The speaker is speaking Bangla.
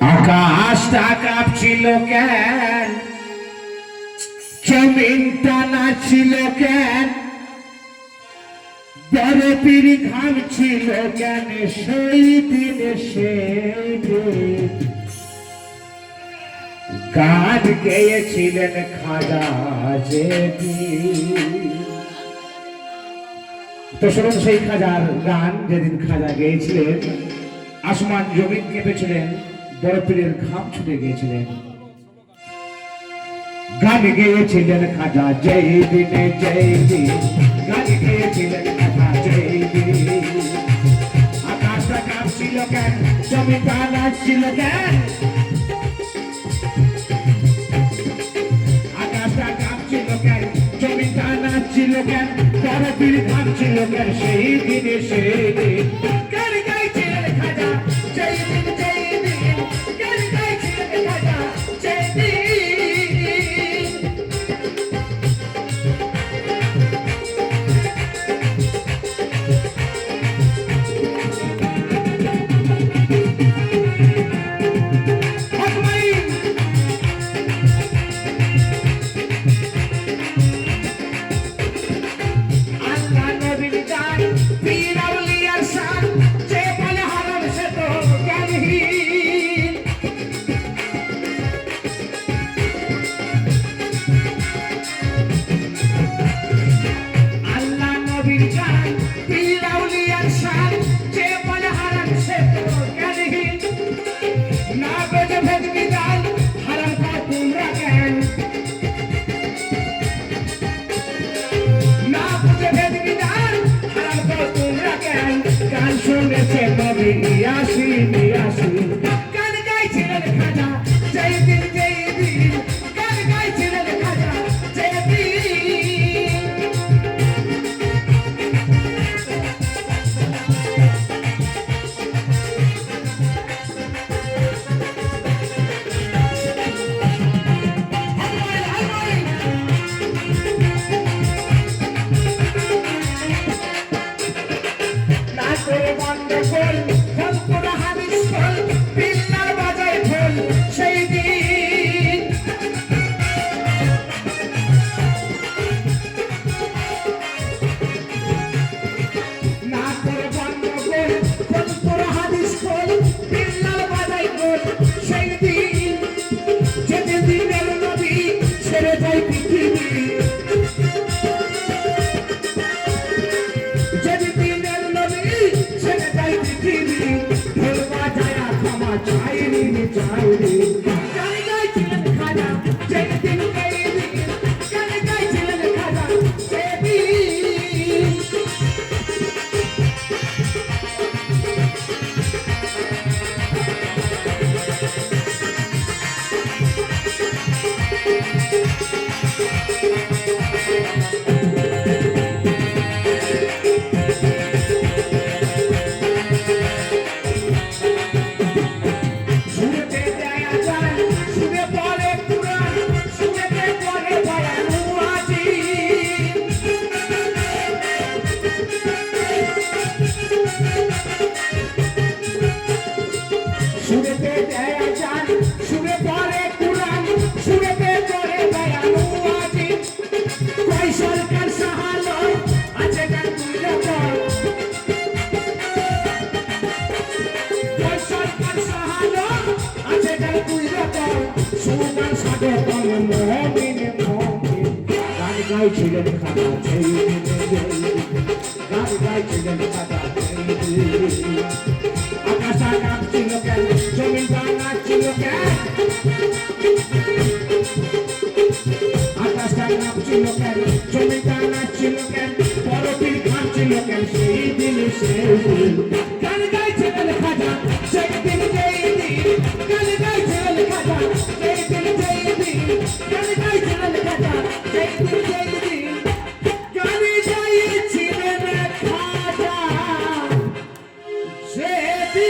আকাশটা কাঁপছিল কেন? জমিনটা নাচছিল কেন? বরফির ঘাম ছিল কেন? সেই দিন দিন। গান গেয়েছিলেন খাজা তো শুনুন সেই খাজার গান, যেদিন খাজা গেয়েছিলেন, আসমান জমিন কেঁপেছিলেন বরফিরের ঘাম ছুটে গিয়েছিলেন। গান গেয়েছিলেন খাজা, জয় দিনে, জয় দিন। গান গেয়েছিলেন খাজা, জয় দিন। আকাশটা কাঁপছিল কেন? জমিটা নাচছিল কেন? আকাশটা কাঁপছিল কেন? জমিটা নাচছিল কেন? বরফির ঘাম ছিল কেন? সেই দিনে, সেই শুনেছে নবী আসি গান जाए গাইছিলেন খাতা গান গাইছিলেন খাতা আকাশ কাঁপছিল কেন, জমিন ভাঙাচ্ছিল কেন? আকাশ কাঁপছিল কেন, জমিন ভাঙাচ্ছিল কেন? পরদিন খাচ্ছিল কেন? সেই দিন সেই দিন। গান গাইছিলেন খাতা, সেই দিন সেই দিন। গান গাইছিলেন খাতা, সেই দিন সেই দিন। গান नबी